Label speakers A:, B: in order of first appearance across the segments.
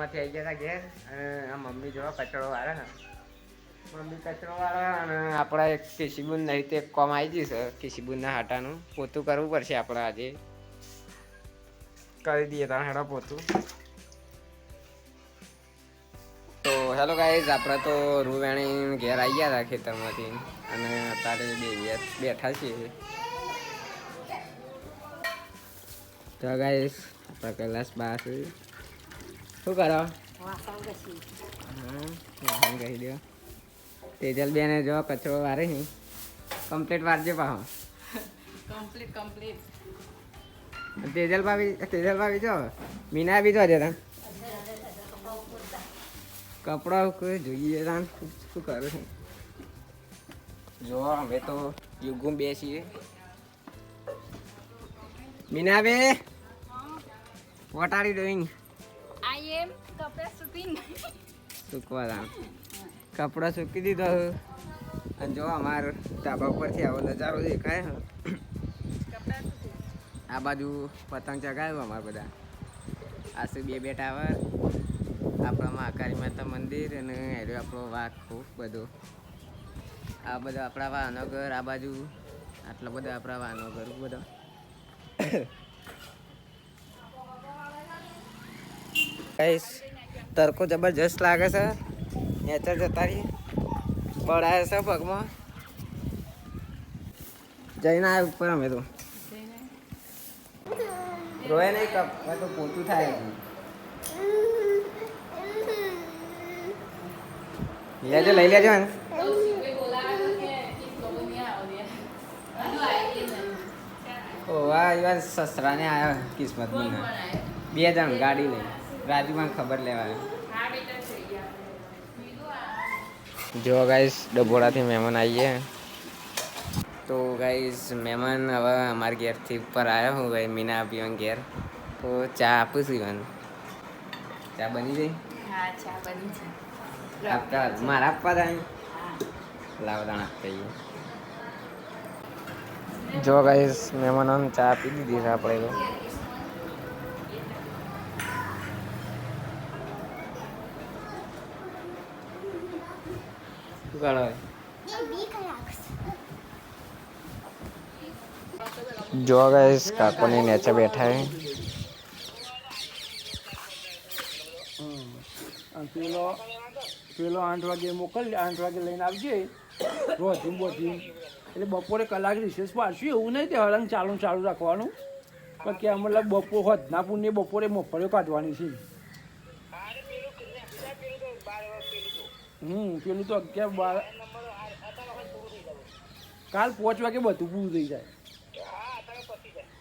A: ખેતરમાંથી આવી ગયા હતા ઘેર અને આ મમ્મી જોવા કચરો વાળા ને. મમ્મી કચરો વાળા અને આપણા એક કિશીબુન નહીં તે કોમ આવી જશે કેશીબુનના હાટાનું. પોતું કરવું પડશે આપણે આજે. કરી દઈએ તારા હેડો પોતું. તો હેલો ગાઈઝ, આપણે તો રૂવેણી ઘેર આવી ગયા હતા ખેતરમાંથી. અને અત્યારે બે બેઠા છીએ. તો ગાઈઝ, આપણા કૈલાસ બા છે. શું કરો?
B: વાસણ
A: હા કહી દો તેજલ બેને જો કચરો વારે નહીં. કમ્પ્લીટ વારજે પાહો.
B: કમ્પ્લીટ કમ્પ્લીટ
A: તેજલ ભાભી તેજલ ભાભી જો મીના બી જો જરા કપડા કોઈ જોઈએ તાન શું કરું છું? જો હવે તો યુગુમ બેસીએ. મીના બે what are you doing
B: I am કપડા
A: સૂકવા સૂકી દીધો અને જો અમાર ધાબા ઉપરથી આવો નજારો દેખાય આ બાજુ પતંગ ચગાવ્યો અમારે બધા. આસુ બે બે ટાવર? આપણા મહાકાળી માતા મંદિર અને એરો આપણો વાઘ ખૂબ બધો. આ બધા આપણા વાહનો ઘર આ બાજુ આટલા બધા આપણા વાહનો ઘર બધો. કઈશ. તડકો જબરજસ્ત લાગે છે? નેચર જતા રહીએ. પડાય છે પગમાં. જઈને આવ્યા ઉપર અમે તો. રોય નહીં કપ તો પોતું થાય. લેજો લઈ લેજો ને ઓ વાહ સસરાને આવ્યા કિસ્મત બે જણ ગાડી લઈ. રાજુમાં ખબર લેવા જો ગાઈસ ડભોળાથી મહેમાન આવીએ. તો ગાઈસ મહેમાન હવે અમારા ઘેરથી ઉપર આવ્યો હું ભાઈ મીના પીવાન ઘેર. તો ચા આપું છું ઇવન ચા બની
B: છે.
A: આપતા મારા આપવા તા લાવ દાણ આપતા જઈએ જો ગાઈસ મહેમાનોને ચા આપી દીધી છે આપણે તો. કરો જો ગાઈસ કાકોની નીચે બેઠા હે.
C: પેલો પેલો આઠ વાગે મોકલી આઠ વાગે લઈને આવજે. રોધીમ બોધીમ એટલે બપોરે કલાક રિસેસ પાડશું એવું નહીં તે હળંગ ચાલુ ચાલુ રાખવાનું. પણ કે મતલબ બપોર હોદના પુણ્ય બપોરે મફળીઓ કાઢવાની છે. હમ પેલું તો અગિયાર બાર કાલ પાંચ વાગે બધું પૂરું થઈ જાય.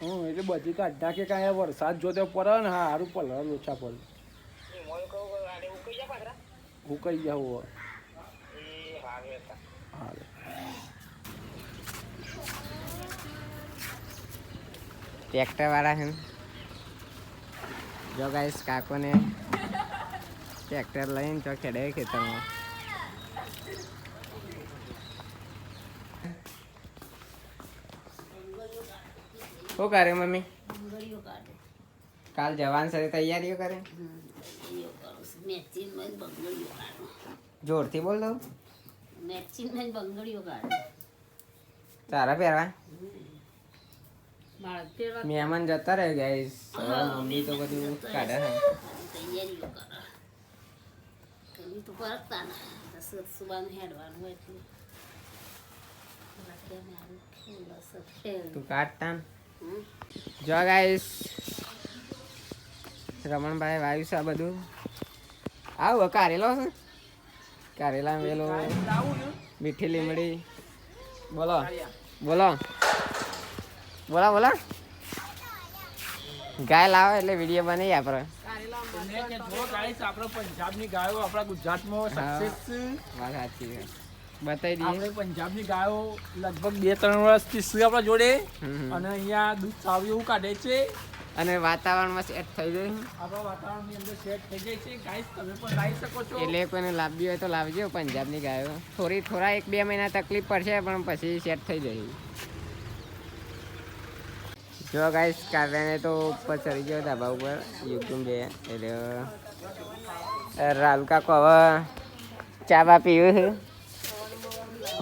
C: હમ, એટલે બધી કાઢ કે કાંઈ વરસાદ જોતો પડે ને હા સારું પડે ઓછા પડે. હું જાવ જાઉં હા
A: ટ્રેક્ટર વાળા છે જો ગાઈસ કાકોને ટ્રેક્ટર લઈને તો ખેડે ખેતરમાં. શું કરે મમ્મી
B: બંગડીઓ કાઢે
A: કાલ જવાન સાથે તૈયારીઓ કરે
B: બંગડીઓ કરું છું મેચિન માં બંગડીઓ કાઢો
A: જોરથી બોલ દઉં
B: મેચિન માં બંગડીઓ કાઢો
A: તારા પહેરવા
B: બાળક પહેરવા
A: મહેમાન જતા રહે ગાઈસ મમ્મી તો બધું કાઢે છે
B: તૈયારીઓ કરે કમી તો પરતતા ના સુબાનું હેડવાનું હોય એટલે બાકી અમે આવું ખેલ હશે ખેલ
A: તું કાઢતા ને. જો ગાઈસ રમણભાઈ વાયુ છે આ બધું. આવું કારેલો છે કારેલા વેલો મીઠી લીમડી. બોલો. બોલો. બોલો બોલો. ગાય લાવો એટલે વીડિયો બનાવી આપણે.
C: આપણે પંજાબની ગાયો આપણા ગુજરાતમાં સક્સેસ
A: વાત સાચી છે. બતાવી દઈએ.
C: આપણે પંજાબની ગાયો લગભગ બે ત્રણ વર્ષથી છે આપણા જોડે. અને અહીંયા દૂધ સારું એવું કાઢે છે.
A: અને વાતાવરણમાં સેટ થઈ જાય
C: આપણા વાતાવરણની અંદર સેટ થઈ જાય છે. ગાઈસ તમે પણ લાવી શકો છો.
A: એટલે કોઈને લાવવી હોય તો લાવજો પંજાબની ગાયો. થોડી થોડા એક બે મહિના તકલીફ પડશે પણ પછી સેટ થઈ જાય. જો ગાઈસ કાવ્યાને તો ઉપર ચડી ગયો ધાબા ઉપર યુટ્યુબ બે. એટલે રાલકા કો હવે ચા બા પીવું છે.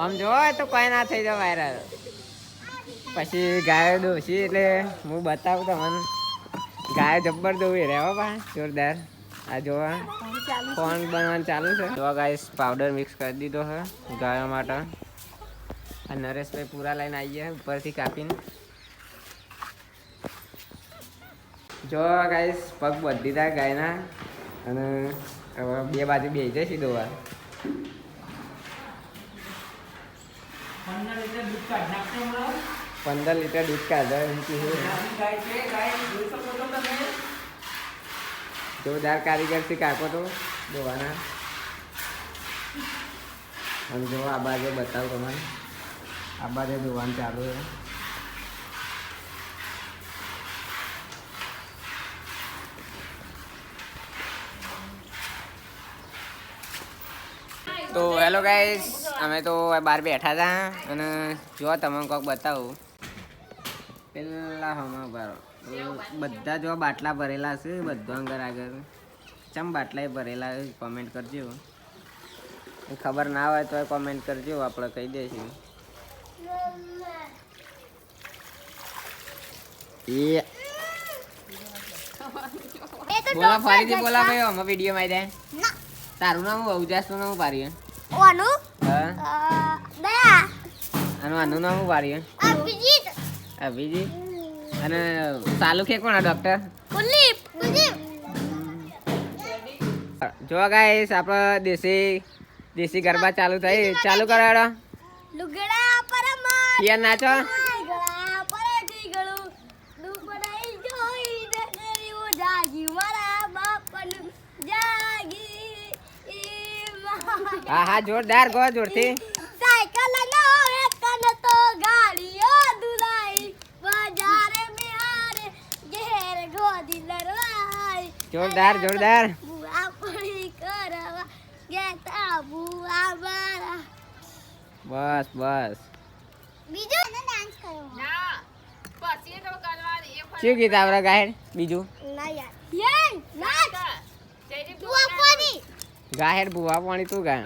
A: આમ જોવો તો કોઈ ના થઈ જાય વાયરલ પછી ગાય દોશી એટલે હું બતાવું તમને. ગાય જબ્બર દોવી રહેવા બા, જોરદાર. આ જોવા. ફોન બનવાનું ચાલુ છે. જો ગાઈસ પાવડર મિક્સ કરી દીધો છે ગાયો માટે. આ નરેશભાઈ પૂરા લઈને આવી ગયા ઉપરથી કાપીને. જો ગાઈસ પગ બધી દીધા ગાયના. અને હવે બે બાજુ બેસી જશે દોવા. પંદર લીટર દૂધ કાઢો. એમ કીધું જોરદાર કારીગરથી કાકો તો. દોવાના. અને જો આ બાજુ બતાવું તમારે આ બાજુ દોવાનું ચાલુ છે. તો હેલો ગાઈસ અમે તો બહાર બેઠા હતા અને જો તમે કોક બતાવું. પેલા હમણાં ભરો બધા જો બાટલા ભરેલા છે બધા અંગર આગળ. ચમ બાટલા ભરેલા કોમેન્ટ કરજો. ખબર ના હોય તો કોમેન્ટ કરજો આપણે કહી દઈશું. એ બોલા ફરીથી બોલા ભાઈ અમે વીડિયો માં જાય. તારું નામ હું અવજાસનું નામ પારી
D: ઓનું
A: હા?
D: દયા?
A: આનું આનું નામ
D: અભિજીત
A: અભિજી અને ચાલુ કે કોણ ડોક્ટર
D: કુલદીપ કુલદીપ.
A: જો ગાઈસ આપણે દેશી દેશી ગરબા ચાલુ થઈ. ચાલુ કરાડો
D: લુગડા પર
A: પિયર નાચો
D: ગળા પર ઠીકડું દુપડાઈ જોઈ ને કર્યું જાગી મારા બાપનું જાગી ઈ મારા
A: હા હા જોરદાર ગો જોરથી.
D: સાયકલ નો વેતન તો ગાડીઓ દુલાઈ. બજારે બિહારે ઘેર ગોદી લરવાઈ
A: જોરદાર જોરદાર.
D: બુઆ પડી કરવા ગેતા બુઆ મારા.
A: બસ બસ.
D: બીજું? ડાન્સ કરો
A: શું ગીત આવરા ગાહેર બીજું?
D: ના યાર. યે નાચ બુઆ પડી
A: ગાહેર ભૂવા પાણી તું ગા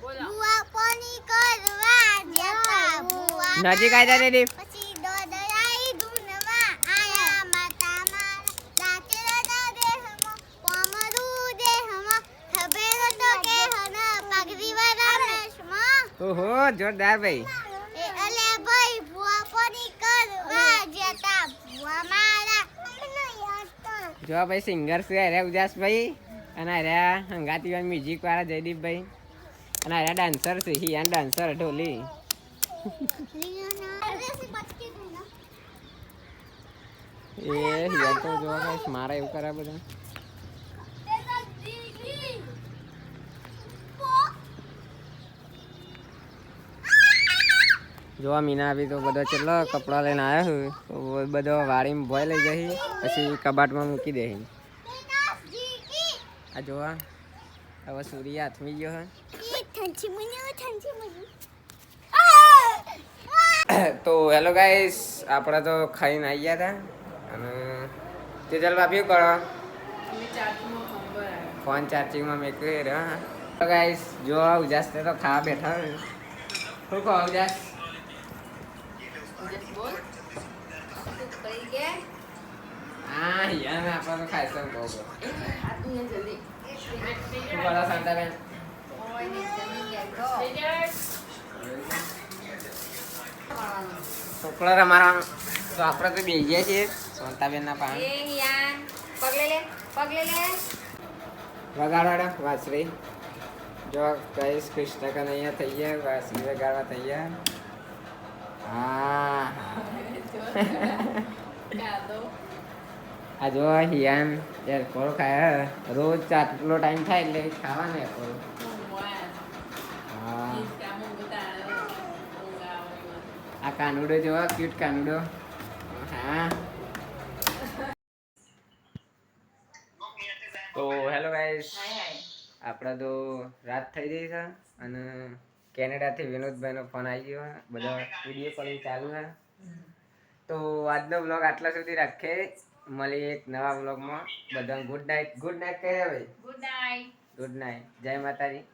D: બુઆ પડી કરવા ગેતા બુઆ
A: નજીક આવી જા દીદી
D: પછી દોડરાઈ ધૂનમાં આયા માતા મારા લાચરા દેહમાં કોમરું દેહમાં ખબેર તો કે હન પગરી વાળા રસમાં
A: ઓહો જોરદાર ભાઈ
D: એ અલે ભાઈ ભુવા પડી કરવા જતા ભુવા મારા
A: જો ભાઈ સિંગર છે અરે ઉજાસભાઈ અને અરે હંગાતી મ્યુઝિક વાળા જયદીપભાઈ. અને અરે ડાન્સર છે હિયાન ડાન્સર ઢોલી. એ હિયાન તો જોવા મારે એવું કરે બધા જો આ મીના આવી તો બધો ચેટલો કપડા લઈને આવ્યો છે, તો બધો વાડીમાં ભોય લઈ જઈ પછી કબાટમાં મૂકી દે આ જોવા હવે સૂર્ય હાથમી ગયો હે. તો હેલો ગાઈસ, આપણે તો ખાઈને આવી ગયા હતા અને તેજલ બાપી શું કરો? ફોન ચાર્જિંગમાં મેં કહી રહ્યો ગાઈસ, જો ઉજાસ તો ખાવા બેઠા હોય. શું કહો ઉજાસ? છોકરા રમારા તો આપણે તો બેસીએ છીએ શાંતાબેન ના પાન વગાડવાડો વાસરી જો કહીશ કૃષ્ણ કનૈયા થઈ ગયા વાસરી વગાડવા તૈયાર. હા. આ જો હિયાન એરપોર ખાય રોજ આટલો ટાઈમ થાય એટલે ખાવાને હા. આ કાનુડો જોવા ક્યુટ કાનુડો. હા. તો હેલો ગાઈસ આપણા તો રાત થઈ ગઈ છે અને કેનેડાથી વિનોદભાઈનો ફોન આવી ગયો. બધા વીડિયો કોલિંગ ચાલુ છે તો આજનો બ્લોગ આટલા સુધી રાખે. મળીએ એક નવા બ્લોગમાં બધા ગુડ નાઇટ ગુડ નાઇટ કહે ભાઈ
B: ગુડ નાઇટ
A: ગુડ નાઇટ જય માતાજી.